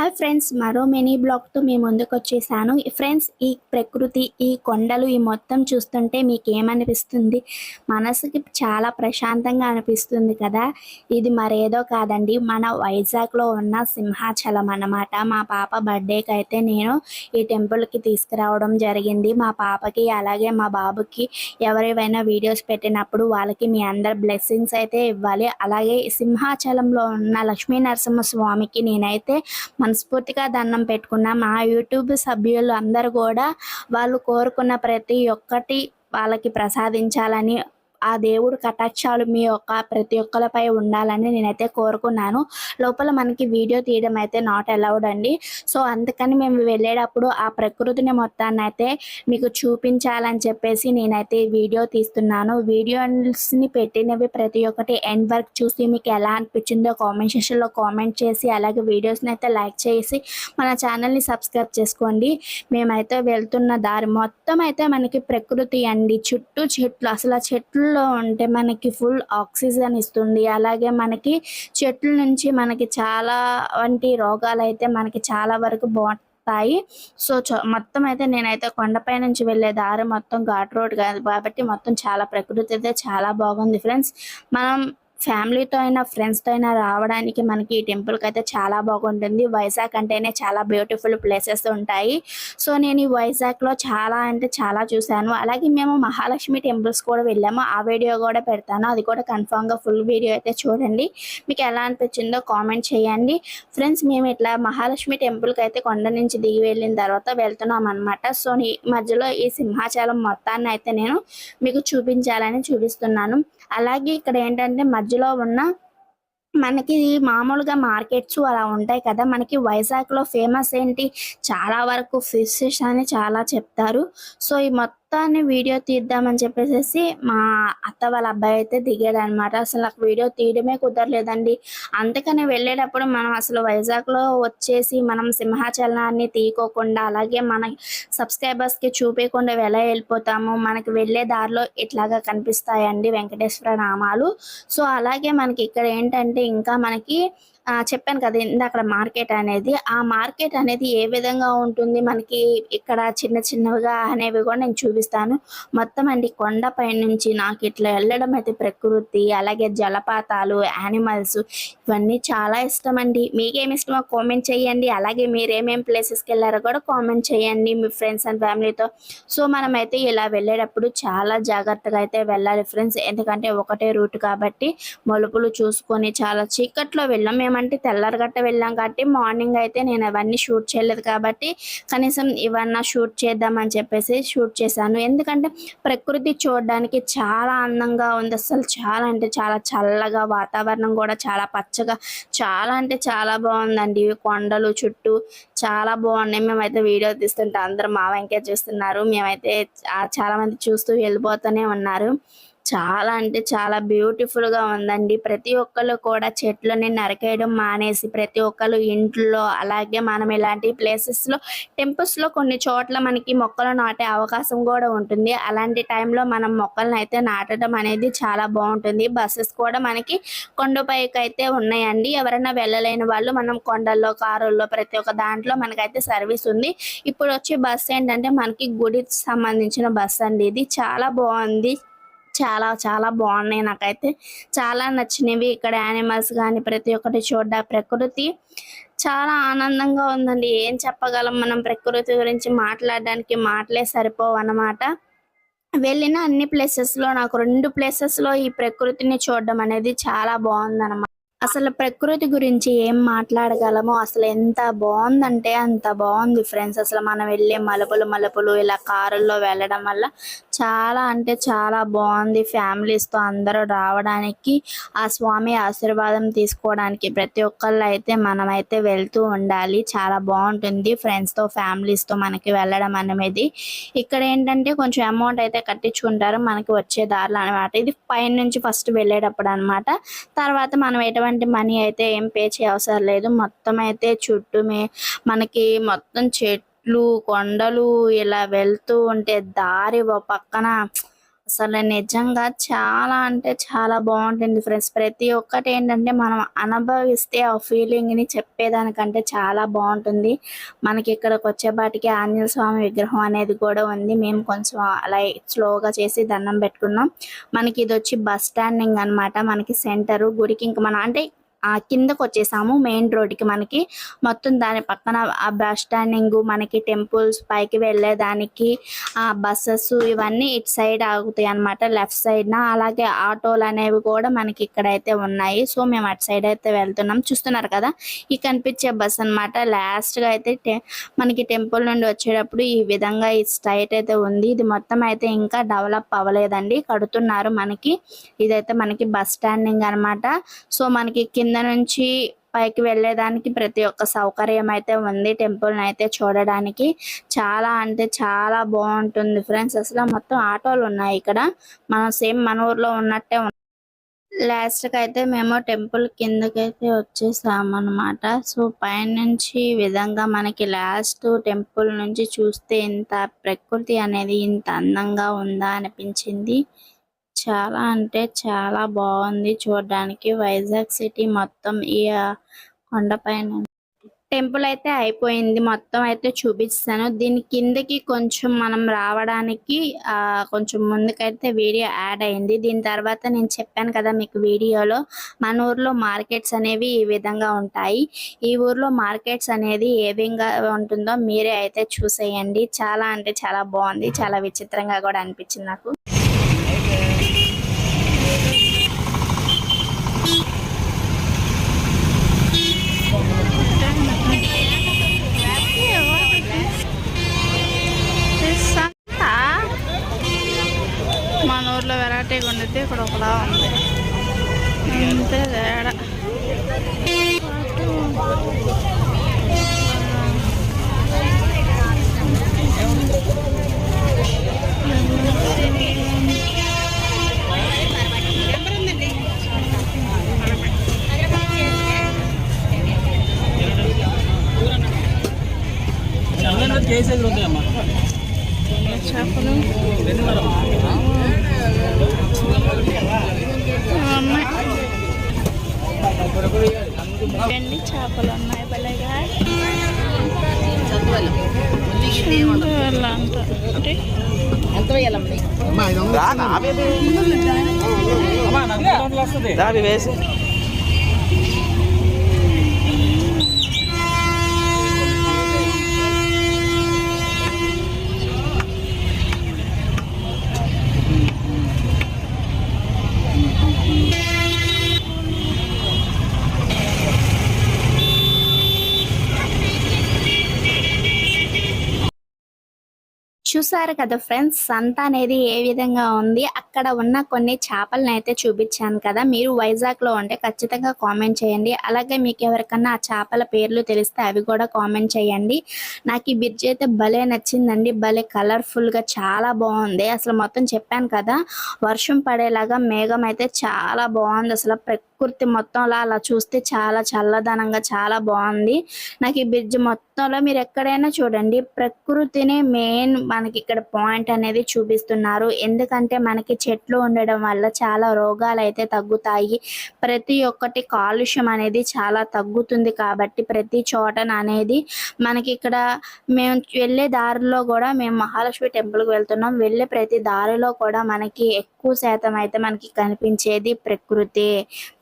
Hi friends మరో mini బ్లాగ్తో మీ ముందుకు వచ్చేసాను. ఫ్రెండ్స్ ఈ ప్రకృతి ఈ కొండలు ఈ మొత్తం చూస్తుంటే మీకు ఏమనిపిస్తుంది మనసుకి చాలా ప్రశాంతంగా అనిపిస్తుంది కదా? ఇది మరేదో కాదండి మన వైజాగ్లో ఉన్న సింహాచలం అన్నమాట. మా పాప బర్త్డేకి అయితే నేను ఈ టెంపుల్కి తీసుకురావడం జరిగింది. మా పాపకి అలాగే మా బాబుకి ఎవరివైనా వీడియోస్ పెట్టినప్పుడు వాళ్ళకి మీ అందరు బ్లెస్సింగ్స్ అయితే ఇవ్వాలి. అలాగే సింహాచలంలో ఉన్న లక్ష్మీ నరసింహ స్వామికి నేనైతే మనస్ఫూర్తిగా దండం పెట్టుకున్నాం. ఆ యూట్యూబ్ సభ్యులు అందరూ కూడా వాళ్ళు కోరుకున్న ప్రతి ఒక్కటి వాళ్ళకి ప్రసాదించాలని ఆ దేవుడు కటాక్షాలు మీ యొక్క ప్రతి ఒక్కరిపై ఉండాలని నేనైతే కోరుకున్నాను. లోపల మనకి వీడియో తీయడం అయితే నాట్ అలౌడ్ అండి. సో అందుకని మేము వెళ్ళేటప్పుడు ఆ ప్రకృతిని మొత్తాన్ని అయితే మీకు చూపించాలని చెప్పేసి నేనైతే వీడియో తీస్తున్నాను. వీడియోస్ని పెట్టినవి ప్రతి ఒక్కటి ఎండ్ వర్క్ చూసి మీకు ఎలా అనిపించిందో కామెంట్ సెక్షన్లో కామెంట్ చేసి అలాగే వీడియోస్ని అయితే లైక్ చేసి మన ఛానల్ని సబ్స్క్రైబ్ చేసుకోండి. మేమైతే వెళ్తున్న దారి మొత్తం అయితే మనకి ప్రకృతి అండి. చుట్టూ చెట్లు అసలు ఆ చెట్లలో ఉంటే మనకి ఫుల్ ఆక్సిజన్ ఇస్తుంది. అలాగే మనకి చెట్ల నుంచి మనకి చాలా వంటి రోగాలు అయితే మనకి చాలా వరకు బాగుంటాయి. సో మొత్తం అయితే నేనైతే కొండపై నుంచి వెళ్ళే దారి మొత్తం ఘాట్ రోడ్ కాదు కాబట్టి మొత్తం చాలా ప్రకృతి అయితే చాలా బాగుంది ఫ్రెండ్స్. మనం ఫ్యామిలీతో అయినా ఫ్రెండ్స్తో అయినా రావడానికి మనకి ఈ టెంపుల్కి అయితే చాలా బాగుంటుంది. వైజాగ్ అంటేనే చాలా బ్యూటిఫుల్ ప్లేసెస్ ఉంటాయి. సో నేను ఈ వైజాగ్లో చాలా అంటే చాలా చూశాను. అలాగే మేము మహాలక్ష్మి టెంపుల్స్ కూడా వెళ్ళాము. ఆ వీడియో కూడా పెడతాను. అది కూడా కన్ఫామ్గా ఫుల్ వీడియో అయితే చూడండి. మీకు ఎలా అనిపించిందో కామెంట్ చేయండి. ఫ్రెండ్స్ మేము ఇట్లా మహాలక్ష్మి టెంపుల్కి అయితే కొండ నుంచి దిగి వెళ్ళిన తర్వాత వెళ్తున్నాం అనమాట సో ఈ మధ్యలో ఈ సింహాచలం మొత్తాన్ని అయితే నేను మీకు చూపించాలని చూపిస్తున్నాను. అలాగే ఇక్కడ ఏంటంటే మధ్య మధ్యలో ఉన్న మనకి మామూలుగా మార్కెట్స్ అలా ఉంటాయి కదా. మనకి వైజాగ్లో ఫేమస్ ఏంటి? చాలా వరకు ఫిషెస్ అని చాలా చెప్తారు. సో ఈ మొత్తం మొత్తాన్ని వీడియో తీద్దామని చెప్పేసి మా అత్త వాళ్ళ అబ్బాయి అయితే దిగాడు అనమాట అసలు నాకు వీడియో తీయడమే కుదరలేదండి. అందుకని వెళ్ళేటప్పుడు మనం అసలు వైజాగ్లో వచ్చేసి మనం సింహాచలనాన్ని తీయకోకుండా అలాగే మన సబ్స్క్రైబర్స్కి చూపించకుండా ఎలా వెళ్ళిపోతాము మనకి వెళ్ళే దారిలో ఇట్లాగా కనిపిస్తాయండి వెంకటేశ్వర నామాలు. సో అలాగే మనకి ఇక్కడ ఏంటంటే ఇంకా మనకి చెప్పాను కదా అక్కడ మార్కెట్ అనేది. ఆ మార్కెట్ అనేది ఏ విధంగా ఉంటుంది? మనకి ఇక్కడ చిన్న చిన్నవిగా అనేవి కూడా నేను చూపిస్తాను. మొత్తం అండి కొండపై నుంచి నాకు ఇట్లా వెళ్ళడం అయితే ప్రకృతి అలాగే జలపాతాలు యానిమల్స్ ఇవన్నీ చాలా ఇష్టం అండి. మీకేమి ఇష్టమో కామెంట్ చేయండి. అలాగే మీరు ఏమేమి ప్లేసెస్కి వెళ్ళారో కూడా కామెంట్ చేయండి మీ ఫ్రెండ్స్ అండ్ ఫ్యామిలీతో సో మనమైతే ఇలా వెళ్ళేటప్పుడు చాలా జాగ్రత్తగా అయితే వెళ్ళాలి ఫ్రెండ్స్ ఎందుకంటే ఒకటే రూట్ కాబట్టి మలుపులు చూసుకొని చాలా చీకట్లో వెళ్ళాం. మేమేమంటే తెల్లారి గట్ట వెళ్ళాం కాబట్టి మార్నింగ్ అయితే నేను అవన్నీ షూట్ చేయలేదు కాబట్టి కనీసం ఇవన్నా షూట్ చేద్దామని చెప్పేసి షూట్ చేశాను. ఎందుకంటే ప్రకృతి చూడడానికి చాలా అందంగా ఉంది అసలు చాలా అంటే చాలా చల్లగా వాతావరణం కూడా చాలా పచ్చగా చాలా అంటే చాలా బాగుందండి. కొండలు చుట్టూ చాలా బాగున్నాయి. మేమైతే వీడియో తీస్తుంటే అందరూ మా వెంకే చూస్తున్నారు. మేమైతే చాలామంది చూస్తూ వెళ్ళిపోతూనే ఉన్నారు. చాలా అంటే చాలా బ్యూటిఫుల్గా ఉందండి. ప్రతి ఒక్కరు కూడా చెట్లని నరికేయడం మానేసి ప్రతి ఒక్కరు ఇంట్లో అలాగే మనం ఇలాంటి ప్లేసెస్లో టెంపుల్స్లో కొన్ని చోట్ల మనకి మొక్కలు నాటే అవకాశం కూడా ఉంటుంది. అలాంటి టైంలో మనం మొక్కలను అయితే నాటడం అనేది చాలా బాగుంటుంది. బస్సెస్ కూడా మనకి కొండపైకి అయితే ఉన్నాయండి. ఎవరైనా వెళ్ళలేని వాళ్ళు మనం కొండల్లో కారుల్లో ప్రతి ఒక్క దాంట్లో మనకైతే సర్వీస్ ఉంది. ఇప్పుడు వచ్చే బస్సు ఏంటంటే మనకి గుడికి సంబంధించిన బస్సు అండి. ఇది చాలా బాగుంది. చాలా చాలా బాగున్నాయి నాకైతే. చాలా నచ్చినవి ఇక్కడ యానిమల్స్ కానీ ప్రతి ఒక్కటి చూడ ప్రకృతి చాలా ఆనందంగా ఉందండి. ఏం చెప్పగలం మనం ప్రకృతి గురించి మాట్లాడడానికి మాటలే సరిపోవు అన్నమాట. వెళ్ళిన అన్ని ప్లేసెస్లో నాకు రెండు ప్లేసెస్లో ఈ ప్రకృతిని చూడడం అనేది చాలా బాగుందన్నమాట. అసలు ప్రకృతి గురించి ఏం మాట్లాడగలమో అసలు ఎంత బాగుందంటే అంత బాగుంది ఫ్రెండ్స్. అసలు మనం వెళ్ళే మలుపులు మలుపులు ఇలా కారుల్లో వెళ్ళడం వల్ల చాలా అంటే చాలా బాగుంది ఫ్యామిలీస్తో తో అందరూ రావడానికి ఆ స్వామి ఆశీర్వాదం తీసుకోవడానికి. ప్రతి ఒక్కళ్ళు అయితే మనమైతే వెళ్తూ ఉండాలి. చాలా బాగుంటుంది ఫ్రెండ్స్తో తో తో మనకి వెళ్ళడం అనేది. ఇక్కడ ఏంటంటే కొంచెం అమౌంట్ అయితే కట్టించుకుంటారు మనకి వచ్చే దారిలో అనమాట ఇది పైన నుంచి ఫస్ట్ వెళ్ళేటప్పుడు అనమాట తర్వాత మనం ఎటువంటి మనీ అయితే ఏం పే చేయవసరం లేదు. మొత్తం అయితే చుట్టూ మే మనకి మొత్తం చెట్లు కొండలు ఇలా వెళ్తూ ఉంటే దారి ఓ పక్కన అసలు నిజంగా చాలా అంటే చాలా బాగుంటుంది ఫ్రెండ్స్ ప్రతి ఒక్కటి ఏంటంటే మనం అనుభవిస్తే ఆ ఫీలింగ్ని చెప్పేదానికంటే చాలా బాగుంటుంది. మనకి ఇక్కడికి వచ్చేపాటికి ఆంజనేయ స్వామి విగ్రహం అనేది కూడా ఉంది. మేము కొంచెం అలా స్లోగా చేసి దండం పెట్టుకున్నాం. మనకి ఇది వచ్చి బస్ స్టాండింగ్ అన్నమాట. మనకి సెంటర్ గుడికి ఇంకా మనం అంటే ఆ కిందకు వచ్చేసాము మెయిన్ రోడ్కి మనకి. మొత్తం దాని పక్కన ఆ బస్ స్టాండింగ్ మనకి టెంపుల్స్ పైకి వెళ్ళేదానికి ఆ బస్సెస్ ఇవన్నీ ఇటు సైడ్ ఆగుతాయి అన్నమాట. లెఫ్ట్ సైడ్ న అలాగే ఆటోలు అనేవి కూడా మనకి ఇక్కడ అయితే ఉన్నాయి. సో మేము అటు సైడ్ అయితే వెళ్తున్నాం. చూస్తున్నారు కదా ఈ కనిపించే బస్ అన్నమాట. లాస్ట్గా అయితే మనకి టెంపుల్ నుండి వచ్చేటప్పుడు ఈ విధంగా ఈ స్ట్రైట్ అయితే ఉంది. ఇది మొత్తం అయితే ఇంకా డెవలప్ అవ్వలేదండి. కడుతున్నారు మనకి. ఇదైతే మనకి బస్ స్టాండింగ్ అన్నమాట. సో మనకి కింద కింద నుంచి పైకి వెళ్ళేదానికి ప్రతి ఒక్క సౌకర్యం అయితే ఉంది టెంపుల్ అయితే చూడడానికి చాలా అంటే చాలా బాగుంటుంది ఫ్రెండ్స్. అసలు మొత్తం ఆటోలు ఉన్నాయి ఇక్కడ. మనం సేమ్ మన ఊర్లో ఉన్నట్టే లాస్ట్కి అయితే మేము టెంపుల్ కిందకైతే వచ్చేసాము అన్నమాట. సో పైనుంచి విధంగా మనకి లాస్ట్ టెంపుల్ నుంచి చూస్తే ఇంత ప్రకృతి అనేది ఇంత అందంగా ఉందా అనిపించింది. చాలా అంటే చాలా బాగుంది చూడడానికి. వైజాగ్ సిటీ మొత్తం ఈ కొండపైన టెంపుల్ అయితే అయిపోయింది. మొత్తం అయితే చూపిస్తాను. దీని కిందకి కొంచెం మనం రావడానికి ఆ కొంచెం ముందుకైతే వీడియో యాడ్ అయింది. దీని తర్వాత నేను చెప్పాను కదా మీకు వీడియోలో మన ఊర్లో మార్కెట్స్ అనేవి ఈ విధంగా ఉంటాయి. ఈ ఊర్లో మార్కెట్స్ అనేది ఏ విధంగా ఉంటుందో మీరే అయితే చూసేయండి. చాలా అంటే చాలా బాగుంది. చాలా విచిత్రంగా కూడా అనిపించింది నాకు మన ఊర్లో వెరైటీగా ఉండేది ఇక్కడ ఒకలా ఉంది అంతే తేడా ఎన్ని చేపలు ఉన్నాయి భలేగా అంట? వేసి. చూసారు కదా ఫ్రెండ్స్ సంత అనేది ఏ విధంగా ఉంది? అక్కడ ఉన్న కొన్ని చేపలను అయితే చూపించాను కదా. మీరు వైజాగ్లో ఉంటే ఖచ్చితంగా కామెంట్ చేయండి. అలాగే మీకు ఎవరికన్నా ఆ చేపల పేర్లు తెలిస్తే అవి కూడా కామెంట్ చేయండి. నాకు ఈ బ్రిడ్జ్ అయితే భలే నచ్చిందండి. భలే కలర్ఫుల్గా చాలా బాగుంది. అసలు మొత్తం చెప్పాను కదా వర్షం పడేలాగా మేఘం అయితే చాలా బాగుంది. అసలు ప్రకృతి మొత్తం అలా చూస్తే చాలా చల్లదనంగా చాలా బాగుంది. నాకు ఈ బ్రిడ్జ్ మొత్తం మొత్తంలో మీరు ఎక్కడైనా చూడండి ప్రకృతిని మెయిన్ మనకి ఇక్కడ పాయింట్ అనేది చూపిస్తున్నారు. ఎందుకంటే మనకి చెట్లు ఉండడం వల్ల చాలా రోగాలు అయితే తగ్గుతాయి. ప్రతి ఒక్కటి కాలుష్యం అనేది చాలా తగ్గుతుంది కాబట్టి ప్రతి చోటన అనేది మనకి ఇక్కడ మేము వెళ్ళే దారిలో కూడా మేము మహాలక్ష్మి టెంపుల్కి వెళ్తున్నాం. వెళ్ళే ప్రతి దారిలో కూడా మనకి ఎక్కువ శాతం అయితే మనకి కనిపించేది ప్రకృతి.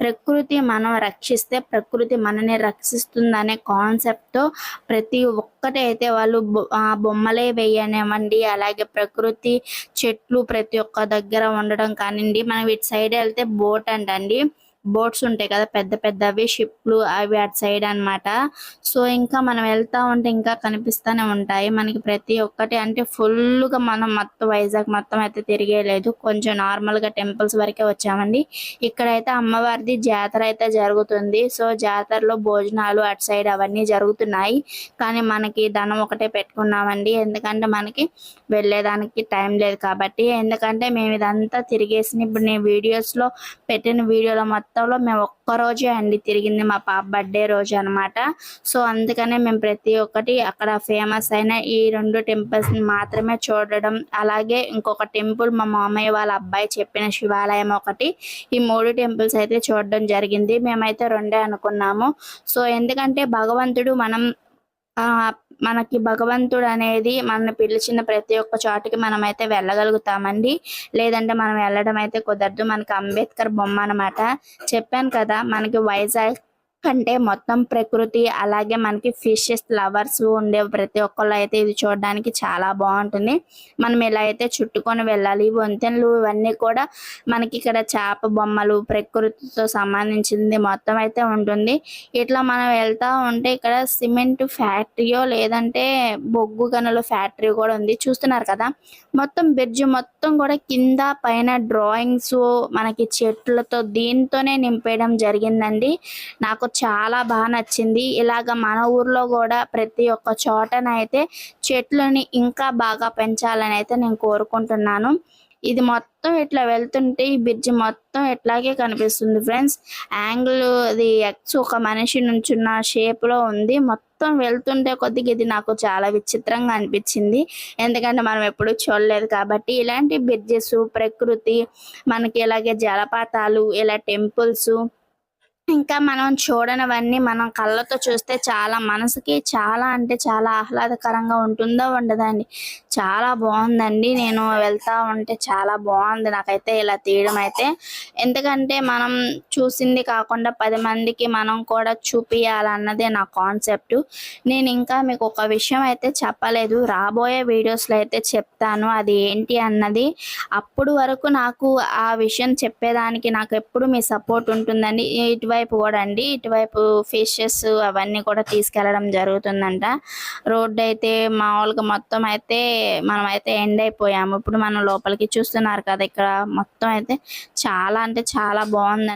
ప్రకృతి మనం రక్షిస్తే ప్రకృతి మనని రక్షిస్తుందనే కాన్సెప్ట్తో ప్రతి ఒక్కటి అయితే వాళ్ళు ఆ బొమ్మలే వేయనివ్వండి. అలాగే ప్రకృతి చెట్లు ప్రతి ఒక్క దగ్గర ఉండడం కానివ్వండి. మనం ఇటు సైడ్ వెళ్తే బోట్ అంటండి. బోట్స్ ఉంటాయి కదా పెద్ద పెద్దవి షిప్లు అవి అటు సైడ్ అన్నమాట. సో ఇంకా మనం వెళ్తా ఉంటే ఇంకా కనిపిస్తూనే ఉంటాయి. మనకి ప్రతి ఒక్కటి అంటే ఫుల్గా మనం మొత్తం వైజాగ్ మొత్తం అయితే తిరిగేయలేదు కొంచెం నార్మల్గా టెంపుల్స్ వరకే వచ్చామండి. ఇక్కడైతే అమ్మవారిది జాతర అయితే జరుగుతుంది. సో జాతరలో భోజనాలు అటు సైడ్ అవన్నీ జరుగుతున్నాయి. కానీ మనకి ధనం ఒకటే పెట్టుకున్నామండి. ఎందుకంటే మనకి వెళ్ళేదానికి టైం లేదు కాబట్టి. ఎందుకంటే మేము ఇదంతా తిరిగేసి ఇప్పుడు నేను వీడియోస్లో పెట్టిన వీడియోలో మొత్తం మొత్తంలో మేము ఒక్క రోజే అండి తిరిగింది మా పాప బర్త్డే రోజు అన్నమాట. సో అందుకనే మేము ప్రతి ఒక్కటి అక్కడ ఫేమస్ అయిన ఈ రెండు టెంపుల్స్ మాత్రమే చూడడం అలాగే ఇంకొక టెంపుల్ మా మామయ్య వాళ్ళ అబ్బాయి చెప్పిన శివాలయం ఒకటి ఈ మూడు టెంపుల్స్ అయితే చూడడం జరిగింది. మేమైతే రెండే అనుకున్నాము. సో ఎందుకంటే భగవంతుడు మనం ఆ మనకి భగవంతుడు అనేది మనల్ని పిలిచిన ప్రతి ఒక్క చోటుకి మనం అయితే వెళ్ళగలుగుతామండి. లేదంటే మనం వెళ్ళడం అయితే కుదరదు. మనకి అంబేద్కర్ బొమ్మ అన్నమాట. చెప్పాను కదా మనకి వైజాగ్ అంటే మొత్తం ప్రకృతి అలాగే మనకి ఫిషెస్ లవర్స్ ఉండే ప్రతి ఒక్కళ్ళు అయితే ఇది చూడడానికి చాలా బాగుంటుంది. మనం ఇలా అయితే చుట్టుకొని వెళ్ళాలి. వంతెనలు ఇవన్నీ కూడా మనకి ఇక్కడ చేప బొమ్మలు ప్రకృతితో సంబంధించింది మొత్తం అయితే ఉంటుంది. ఇట్లా మనం వెళ్తా ఉంటే ఇక్కడ సిమెంట్ ఫ్యాక్టరీయో లేదంటే బొగ్గు గనుల ఫ్యాక్టరీ కూడా ఉంది. చూస్తున్నారు కదా? మొత్తం బ్రిడ్జ్ మొత్తం కూడా కింద పైన డ్రాయింగ్స్ మనకి చెట్లతో దీంతోనే నింపేయడం జరిగిందండి. నాకు చాలా బాగా నచ్చింది. ఇలాగ మన ఊర్లో కూడా ప్రతి ఒక్క చోటనైతే చెట్లని ఇంకా బాగా పెంచాలని అయితే నేను కోరుకుంటున్నాను. ఇది మొత్తం ఇట్లా వెళ్తుంటే ఈ బ్రిడ్జ్ మొత్తం ఇట్లాగే కనిపిస్తుంది ఫ్రెండ్స్. యాంగిల్ అది ఎక్స్ ఒక మనిషి నుంచున్న షేప్లో ఉంది. మొత్తం వెళ్తుంటే కొద్దిగా ఇది నాకు చాలా విచిత్రంగా అనిపించింది. ఎందుకంటే మనం ఎప్పుడు చూడలేదు కాబట్టి ఇలాంటి బ్రిడ్జెస్ ప్రకృతి మనకి ఇలాగే జలపాతాలు ఇలా టెంపుల్స్ ఇంకా మనం చూడనివన్నీ మనం కళ్ళతో చూస్తే చాలా మనసుకి చాలా అంటే చాలా ఆహ్లాదకరంగా ఉంటుందో ఉండదండి. చాలా బాగుందండి. నేను వెళ్తా ఉంటే చాలా బాగుంది నాకైతే ఇలా తీయడం అయితే. ఎందుకంటే మనం చూసింది కాకుండా పది మందికి మనం కూడా చూపించాలన్నదే నా కాన్సెప్ట్. నేను ఇంకా మీకు ఒక విషయం అయితే చెప్పలేదు. రాబోయే వీడియోస్లో అయితే చెప్తాను అది ఏంటి అన్నది. అప్పుడు వరకు నాకు ఆ విషయం చెప్పేదానికి నాకు ఎప్పుడు మీ సపోర్ట్ ఉంటుందండి. ఇటువైపు కూడా అండి ఇటువైపు ఫిషెస్ అవన్నీ కూడా తీసుకెళ్ళడం జరుగుతుందంట. రోడ్డు అయితే మామూలుగా మొత్తం అయితే మనం అయితే ఎండ్ అయిపోయాము. ఇప్పుడు మనం లోపలికి చూస్తున్నారు కదా ఇక్కడ మొత్తం అయితే చాలా అంటే చాలా బాగుంది